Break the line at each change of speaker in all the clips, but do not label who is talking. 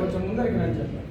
కొంచెం ముందరికి రండి చెప్పండి.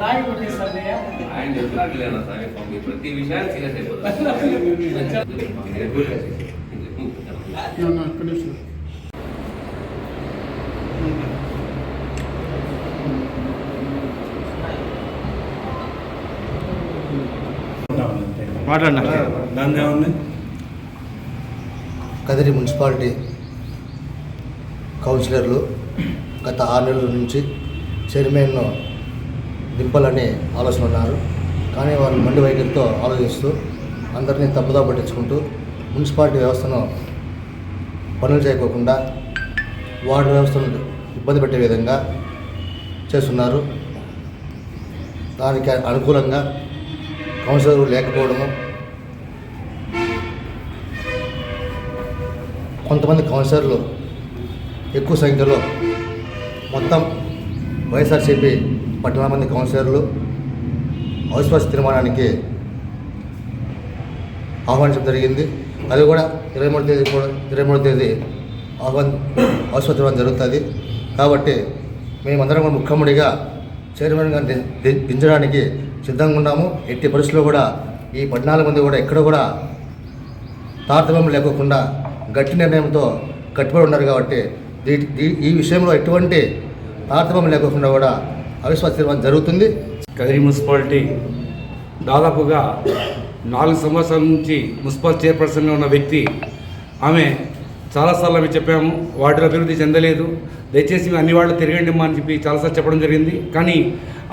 రాయి కొట్టేస్తుంది
ఆయన చెప్తున్నాడు లేదా సార్? ప్రతి విషయాన్ని సీరియస్
మాట్లాడినా?
కదిరి మున్సిపాలిటీ కౌన్సిలర్లు గత ఆరు నెలల నుంచి చైర్మన్ను దింపాలని ఆలోచన ఉన్నారు. కానీ వాళ్ళు మండి వైఖరితో ఆలోచిస్తూ అందరినీ తప్పుదా పట్టించుకుంటూ మున్సిపాలిటీ వ్యవస్థను పనులు చేయకోకుండా వార్డు వ్యవస్థను ఇబ్బంది పెట్టే విధంగా చేస్తున్నారు. దానికి అనుకూలంగా కౌన్సిలర్లు లేకపోవడము కొంతమంది కౌన్సిలర్లు ఎక్కువ సంఖ్యలో మొత్తం వైఎస్ఆర్సీపీ పట్టణ మంది కౌన్సిలర్లు అవిశ్వాస తీర్మానానికి ఆహ్వానించడం జరిగింది. అది కూడా ఇరవై మూడు తేదీ కూడా ఇరవై మూడు తేదీ ఆహ్వాన్ అవిశ్వాస తీర్మానం జరుగుతుంది. కాబట్టి మేమందరం కూడా ముఖ్యముడిగా చైర్మన్గా దించడానికి సిద్ధంగా ఉన్నాము. ఎట్టి పరిస్థితుల్లో కూడా ఈ పద్నాలుగు మంది కూడా ఎక్కడ కూడా తారతమ్యం లేకోకుండా గట్టి నిర్ణయంతో కట్టుబడి ఉన్నారు కాబట్టి దీ- ఈ విషయంలో ఎటువంటి తారతమ్యం లేకోకుండా కూడా అవిశ్వాస తీర్మానం జరుగుతుంది.
కదిరి మున్సిపాలిటీ దాదాపుగా నాలుగు సంవత్సరాల నుంచి మున్సిపల్ చైర్పర్సన్గా ఉన్న వ్యక్తి ఆమె చాలాసార్లు ఆమె చెప్పాము వార్డులో అభివృద్ధి చెందలేదు. దయచేసి అన్ని వాళ్ళు తిరగండి అమ్మా అని చెప్పి చాలాసార్లు చెప్పడం జరిగింది. కానీ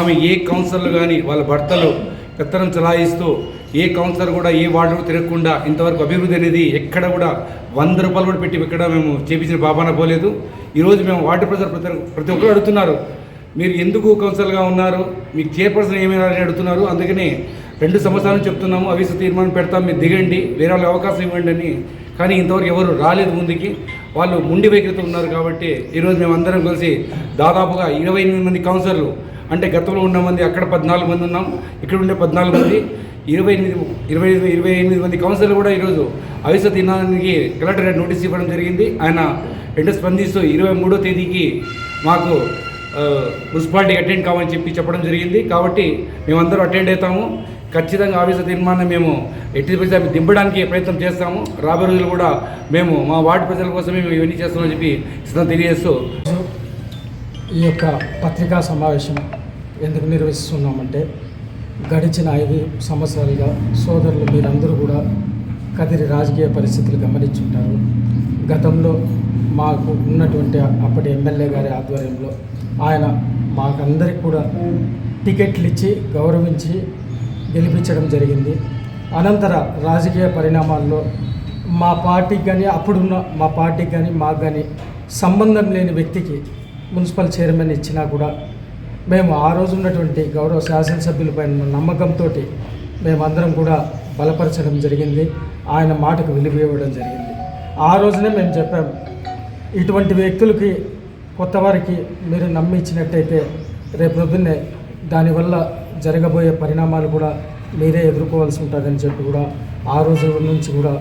ఆమె ఏ కౌన్సిలర్లు కానీ వాళ్ళ భర్తలు పెత్తనం చలాయిస్తూ ఏ కౌన్సిలర్ కూడా ఏ వార్డు తిరగకుండా ఇంతవరకు అభివృద్ధి అనేది ఎక్కడ కూడా వంద రూపాయలు కూడా పెట్టి ఇక్కడ మేము చేపించిన బాబాన పోలేదు. ఈరోజు మేము వార్డు ప్రజలు ప్రతి ప్రతి ఒక్కరు అడుగుతున్నారు మీరు ఎందుకు కౌన్సిలర్గా ఉన్నారు? మీకు చైర్పర్సన్ ఏమైనా అని అడుగుతున్నారు. అందుకని రెండు సంవత్సరాలు చెప్తున్నాము. అవిశ్వ తీర్మానం పెడతాం. మీరు దిగండి. వేరే వాళ్ళకి అవకాశం ఇవ్వండి అని. కానీ ఇంతవరకు ఎవరు రాలేదు ముందుకి. వాళ్ళు ముండి వైఖరితో ఉన్నారు కాబట్టి ఈరోజు మేము అందరం కలిసి దాదాపుగా ఇరవై ఎనిమిది మంది కౌన్సిలర్లు అంటే గతంలో ఉన్న మంది అక్కడ పద్నాలుగు మంది ఉన్నాం. ఇక్కడ ఉండే పద్నాలుగు మంది ఇరవై ఎనిమిది ఇరవై ఎనిమిది ఇరవై ఎనిమిది మంది కౌన్సిలర్లు కూడా ఈరోజు అవిశ్వ తీర్మానానికి కలెక్టర్ నోటీస్ ఇవ్వడం జరిగింది. ఆయన రెండు స్పందిస్తూ ఇరవై మూడో తేదీకి మాకు మున్సిపాలిటీ అటెండ్ కావని చెప్పి చెప్పడం జరిగింది. కాబట్టి మేమందరూ అటెండ్ అవుతాము. ఖచ్చితంగా ఆఫీసు తీర్మానం మేము ఎట్టి పరిస్థితి దింపడానికి ప్రయత్నం చేస్తాము. రాబోయే రోజులు కూడా మేము మా వార్డు ప్రజల కోసమే మేము ఇవన్నీ చేస్తామని చెప్పి సిద్ధం తెలియజేస్తూ
ఈ యొక్క పత్రికా సమావేశం ఎందుకు నిర్వహిస్తున్నామంటే గడిచిన ఐదు సంవత్సరాలుగా సోదరులు మీరందరూ కూడా కదిరి రాజకీయ పరిస్థితులు గమనించుంటారు. గతంలో మాకు ఉన్నటువంటి అప్పటి ఎమ్మెల్యే గారి ఆధ్వర్యంలో ఆయన మాకందరికి కూడా టికెట్లు ఇచ్చి గౌరవించి గెలిపించడం జరిగింది. అనంతర రాజకీయ పరిణామాల్లో మా పార్టీకి కానీ అప్పుడున్న మా పార్టీకి కానీ మాకు కానీ సంబంధం లేని వ్యక్తికి మున్సిపల్ చైర్మన్ ఇచ్చినా కూడా మేము ఆ రోజు ఉన్నటువంటి గౌరవ శాసనసభ్యులపై నమ్మకంతో మేమందరం కూడా బలపరచడం జరిగింది. ఆయన మాటకు విలువ ఇవ్వడం జరిగింది. ఆ రోజునే మేము చెప్పాం ఇటువంటి వ్యక్తులకి కొత్త వారికి మీరు నమ్మి ఇచ్చినట్టయితే రేపు పొద్దున్నే దానివల్ల జరగబోయే పరిణామాలు కూడా మీరే ఎదుర్కోవాల్సి ఉంటుందని చెప్పి కూడా ఆ రోజు నుంచి కూడా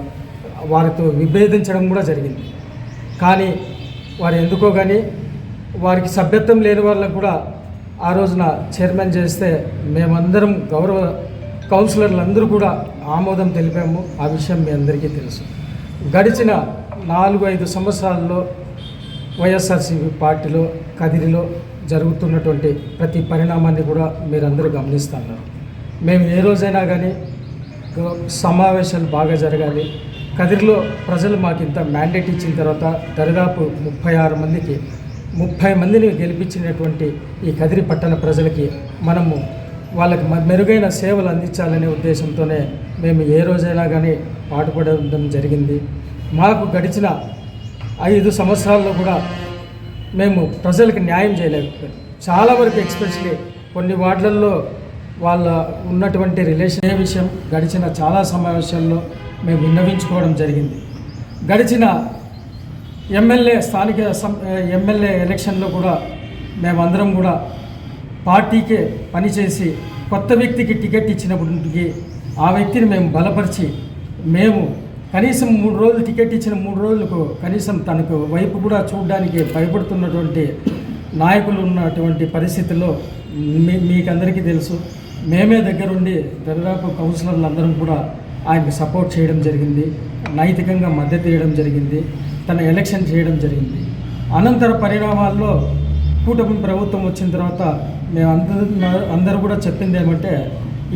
వారితో విభేదించడం కూడా జరిగింది. కానీ వారు ఎందుకో కానీ వారికి సభ్యత్వం లేని వాళ్ళకు కూడా ఆ రోజున చైర్మన్ చేస్తే మేమందరం గౌరవ కౌన్సిలర్లు అందరూ కూడా ఆమోదం తెలిపాము. ఆ విషయం మీ అందరికీ తెలుసు. గడిచిన నాలుగు ఐదు సంవత్సరాల్లో వైఎస్ఆర్సీపీ పార్టీలో కదిరిలో జరుగుతున్నటువంటి ప్రతి పరిణామాన్ని కూడా మీరందరూ గమనిస్తున్నారు. మేము ఏ రోజైనా కానీ సమావేశాలు బాగా జరగాలి. కదిరిలో ప్రజలు మాకు ఇంత మ్యాండేట్ ఇచ్చిన తర్వాత దరిదాపు ముప్పై ఆరు మందికి ముప్పై మందిని గెలిపించినటువంటి ఈ కదిరి పట్టణ ప్రజలకి మనము వాళ్ళకి మెరుగైన సేవలు అందించాలనే ఉద్దేశంతోనే మేము ఏ రోజైనా కానీ పాటుపడడం జరిగింది. మాకు గడిచిన ఐదు సంవత్సరాల్లో కూడా మేము ప్రజలకు న్యాయం చేయలేకపోయాం. చాలా వరకు ఎక్స్పెషలీ కొన్ని వార్డులలో వాళ్ళ ఉన్నటువంటి రిలేషన్ ఏ విషయం గడిచిన చాలా సమావేశాల్లో మేము విన్నవించుకోవడం జరిగింది. గడిచిన ఎమ్మెల్యే స్థానిక సం ఎమ్మెల్యే ఎలక్షన్లో కూడా మేమందరం కూడా పార్టీకే పనిచేసి కొత్త వ్యక్తికి టికెట్ ఇచ్చినప్పటికీ ఆ వ్యక్తిని మేము బలపరిచి మేము కనీసం మూడు రోజులు టికెట్ ఇచ్చిన మూడు రోజులకు కనీసం తనకు వైపు కూడా చూడడానికి భయపడుతున్నటువంటి నాయకులు ఉన్నటువంటి పరిస్థితుల్లో మీ మీకందరికీ తెలుసు. మేమే దగ్గరుండి దరిదాపు కౌన్సిలర్లు అందరం కూడా ఆయనకు సపోర్ట్ చేయడం జరిగింది. నైతికంగా మద్దతు ఇవ్వడం జరిగింది. తన ఎలక్షన్ చేయడం జరిగింది. అనంతర పరిణామాల్లో కూటమి ప్రభుత్వం వచ్చిన తర్వాత మేము అందరూ అందరూ కూడా చెప్పింది ఏమంటే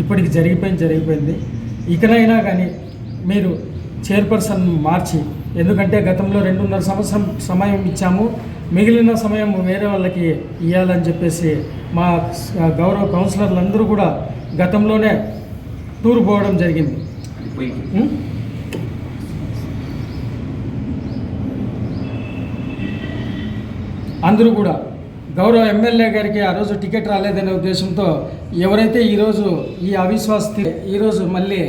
ఇప్పటికి జరిగిపోయింది జరిగిపోయింది. ఇకనైనా కానీ మీరు చైర్పర్సన్ మార్చి. ఎందుకంటే గతంలో రెండున్నర సంవత్సరం సమయం ఇచ్చాము. మిగిలిన సమయం వేరే వాళ్ళకి ఇవ్వాలని చెప్పేసి మా గౌరవ కౌన్సిలర్లు అందరూ కూడా గతంలోనే టూర్ పోవడం జరిగింది? అందరూ కూడా గౌరవ ఎమ్మెల్యే గారికి ఆ రోజు టికెట్ రాలేదనే ఉద్దేశంతో ఎవరైతే ఈరోజు ఈ అవిశ్వాస ఈరోజు మళ్ళీ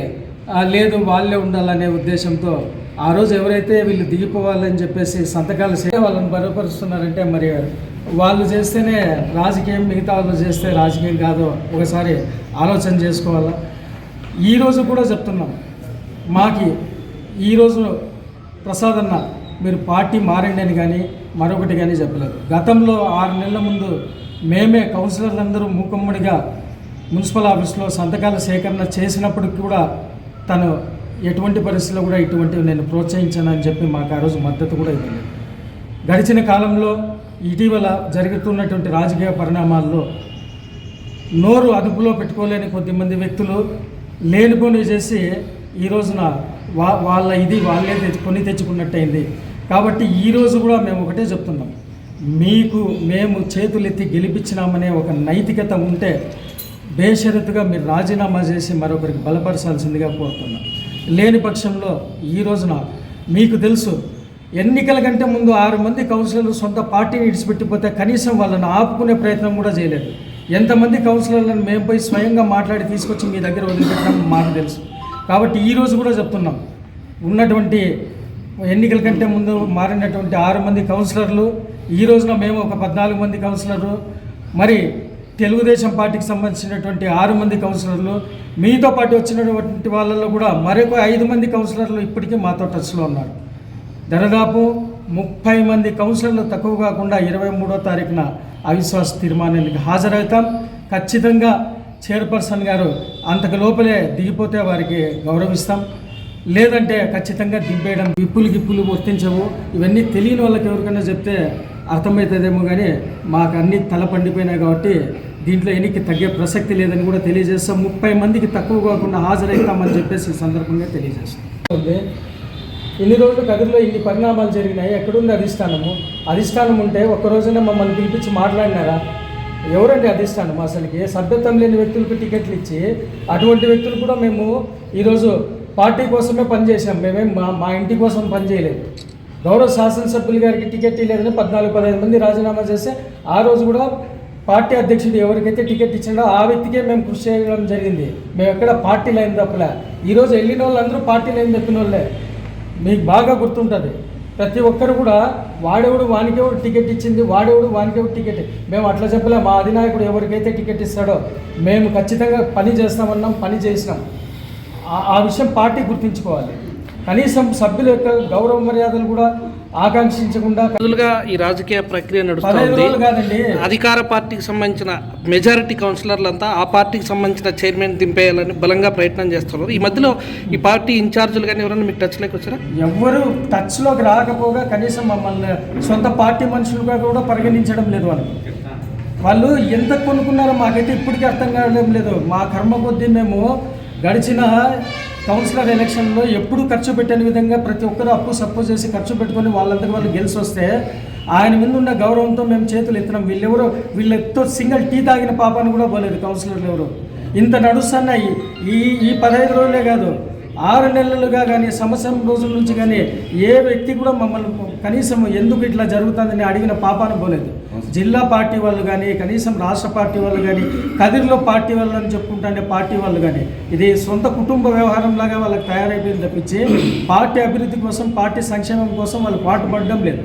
లేదు వాళ్ళే ఉండాలనే ఉద్దేశంతో ఆ రోజు ఎవరైతే వీళ్ళు దిగిపోవాలని చెప్పేసి సంతకాలు చే వాళ్ళని బలపరుస్తున్నారంటే మరి వాళ్ళు చేస్తేనే రాజకీయం మిగతా వాళ్ళు చేస్తే రాజకీయం కాదో. ఒకసారి ఆలోచన చేసుకోవాలా? ఈరోజు కూడా చెప్తున్నాం. మాకి ఈరోజు ప్రసాద్ అన్న మీరు పార్టీ మారండి అని కానీ మరొకటి కానీ చెప్పలేదు. గతంలో ఆరు నెలల ముందు మేమే కౌన్సిలర్లందరూ మూకమ్మడిగా మున్సిపల్ ఆఫీస్లో సంతకాల సేకరణ చేసినప్పటికి కూడా తను ఎటువంటి పరిస్థితుల్లో కూడా ఇటువంటివి నేను ప్రోత్సహించానని చెప్పి మాకు ఆ రోజు మద్దతు కూడా ఇవ్వలేదు. గడిచిన కాలంలో ఇటీవల జరుగుతున్నటువంటి రాజకీయ పరిణామాల్లో నోరు అదుపులో పెట్టుకోలేని కొద్దిమంది వ్యక్తులు లేనిపోని చేసి ఈ రోజున వా వాళ్ళ ఇది వాళ్ళే తెచ్చు కొని తెచ్చుకున్నట్టయింది. కాబట్టి ఈరోజు కూడా మేము ఒకటే చెప్తున్నాం. మీకు మేము చేతులెత్తి గెలిపించినామనే ఒక నైతికత ఉంటే బేషరతుగా మీరు రాజీనామా చేసి మరొకరికి బలపరచాల్సిందిగా కోరుతున్నాం. లేని పక్షంలో ఈ రోజున మీకు తెలుసు ఎన్నికల కంటే ముందు ఆరు మంది కౌన్సిలర్లు సొంత పార్టీని ఇడిచిపెట్టిపోతే కనీసం వాళ్ళని ఆపుకునే ప్రయత్నం కూడా చేయలేదు. ఎంతమంది కౌన్సిలర్లను మేము పోయి స్వయంగా మాట్లాడి తీసుకొచ్చి మీ దగ్గర వదిలిపెట్టడం మాకు తెలుసు. కాబట్టి ఈ రోజు కూడా చెప్తున్నాం ఉన్నటువంటి ఎన్నికల కంటే ముందు మారినటువంటి ఆరు మంది కౌన్సిలర్లు ఈ రోజున మేము ఒక పద్నాలుగు మంది కౌన్సిలర్లు మరి తెలుగుదేశం పార్టీకి సంబంధించినటువంటి ఆరు మంది కౌన్సిలర్లు మీతో పాటు వచ్చినటువంటి వాళ్ళల్లో కూడా మరొక ఐదు మంది కౌన్సిలర్లు ఇప్పటికీ మాతో టచ్లో ఉన్నారు. దాదాపు ముప్పై మంది కౌన్సిలర్లు తక్కువ కాకుండా ఇరవై మూడో తారీఖున అవిశ్వాస తీర్మానానికి హాజరవుతాం. ఖచ్చితంగా చైర్పర్సన్ గారు అంతకు లోపలే దిగిపోతే వారికి గౌరవిస్తాం. లేదంటే ఖచ్చితంగా దింపేయడం విప్పులు గిప్పులు వర్తించవు ఇవన్నీ తెలియని వాళ్ళకి ఎవరికైనా చెప్తే అర్థమవుతుందేమో కానీ మాకు అన్ని తల పండిపోయినాయి కాబట్టి దీంట్లో ఎనికి తగ్గే ప్రసక్తి లేదని కూడా తెలియజేస్తాం. ముప్పై మందికి తక్కువ కాకుండా హాజరవుతామని చెప్పేసి ఈ సందర్భంగా తెలియజేస్తాం. ఇన్ని రోజులు కదిరిలో ఇన్ని పరిణామాలు జరిగినాయి. ఎక్కడుంది అధిష్టానము? అధిష్టానం ఉంటే ఒక్క రోజున మమ్మల్ని పిలిపించి మాట్లాడినారా? ఎవరండి అధిష్టానం అసలుకి? సభ్యత్వం లేని వ్యక్తులకు టికెట్లు ఇచ్చి అటువంటి వ్యక్తులు కూడా మేము ఈరోజు పార్టీ కోసమే పనిచేసాం మేమేం మా మా ఇంటి కోసం పనిచేయలేదు. గౌరవ శాసనసభ్యులు గారికి టికెట్ ఇవ్వలేదని పద్నాలుగు పదహైదు మంది రాజీనామా చేస్తే ఆ రోజు కూడా పార్టీ అధ్యక్షుడు ఎవరికైతే టికెట్ ఇచ్చాడో ఆ వ్యక్తికే మేము కృషి చేయడం జరిగింది. మేము ఎక్కడ పార్టీ లైన్ తప్పలే. ఈరోజు వెళ్ళిన వాళ్ళందరూ పార్టీ లైన్ తప్పిన వాళ్ళే మీకు బాగా గుర్తుంటుంది. ప్రతి ఒక్కరు కూడా వాడేవుడు వానికేవుడు టికెట్ ఇచ్చింది వాడేవుడు వానికేవుడు టికెట్. మేము అట్లా చెప్పలే. మా అధినాయకుడు ఎవరికైతే టికెట్ ఇస్తాడో మేము ఖచ్చితంగా పని చేస్తామన్నాం పని చేసినాం. ఆ- ఆ విషయం పార్టీ గుర్తుంచుకోవాలి. కనీసం సభ్యుల యొక్క గౌరవ మర్యాదలు కూడా ఆకాంక్షించకుండా
ఈ రాజకీయ ప్రక్రియ నడుస్తుంది అధికార పార్టీకి సంబంధించిన మెజారిటీ కౌన్సిలర్లంతా ఆ పార్టీకి సంబంధించిన చైర్మన్ దింపేయాలని బలంగా ప్రయత్నం చేస్తున్నారు. ఈ మధ్యలో ఈ పార్టీ ఇన్ఛార్జీలు కానీ ఎవరైనా మీకు టచ్లోకి వచ్చారా
ఎవ్వరు టచ్లోకి రాకపోగా కనీసం మమ్మల్ని సొంత పార్టీ మనుషులుగా కూడా పరిగణించడం లేదు వాళ్ళు. వాళ్ళు ఎంత కొనుక్కున్నారో మాకైతే ఇప్పటికీ అర్థం కావడం లేదు. మా కర్మ కొద్దీ మేము గడిచిన కౌన్సిలర్ ఎలక్షన్లో ఎప్పుడు ఖర్చు పెట్టని విధంగా ప్రతి ఒక్కరూ అప్పు సపోజ్ చేసి ఖర్చు పెట్టుకొని వాళ్ళంతకు వాళ్ళు గెలిచి వస్తే ఆయన మీద ఉన్న గౌరవంతో మేము చేతులు ఎత్తినాం. వీళ్ళెవరో వీళ్ళెత్తో సింగిల్ టీ తాగిన పాపాన్ని కూడా పోలేదు కౌన్సిలర్లు ఎవరు. ఇంత నడుస్తున్నాయి ఈ- ఈ పదహైదు రోజులే కాదు ఆరు నెలలుగా కానీ సంవత్సరం రోజుల నుంచి కానీ ఏ వ్యక్తి కూడా మమ్మల్ని కనీసం ఎందుకు ఇట్లా జరుగుతుందని అడిగిన పాపాను పోలేదు. జిల్లా పార్టీ వాళ్ళు కానీ కనీసం రాష్ట్ర పార్టీ వాళ్ళు కానీ కదిరిలో పార్టీ వాళ్ళు అని చెప్పుకుంటే పార్టీ వాళ్ళు కానీ ఇది సొంత కుటుంబ వ్యవహారం లాగా వాళ్ళకి తయారైపోయింది తప్పించి పార్టీ అభివృద్ధి కోసం పార్టీ సంక్షేమం కోసం వాళ్ళు పాటుపడడం లేదు.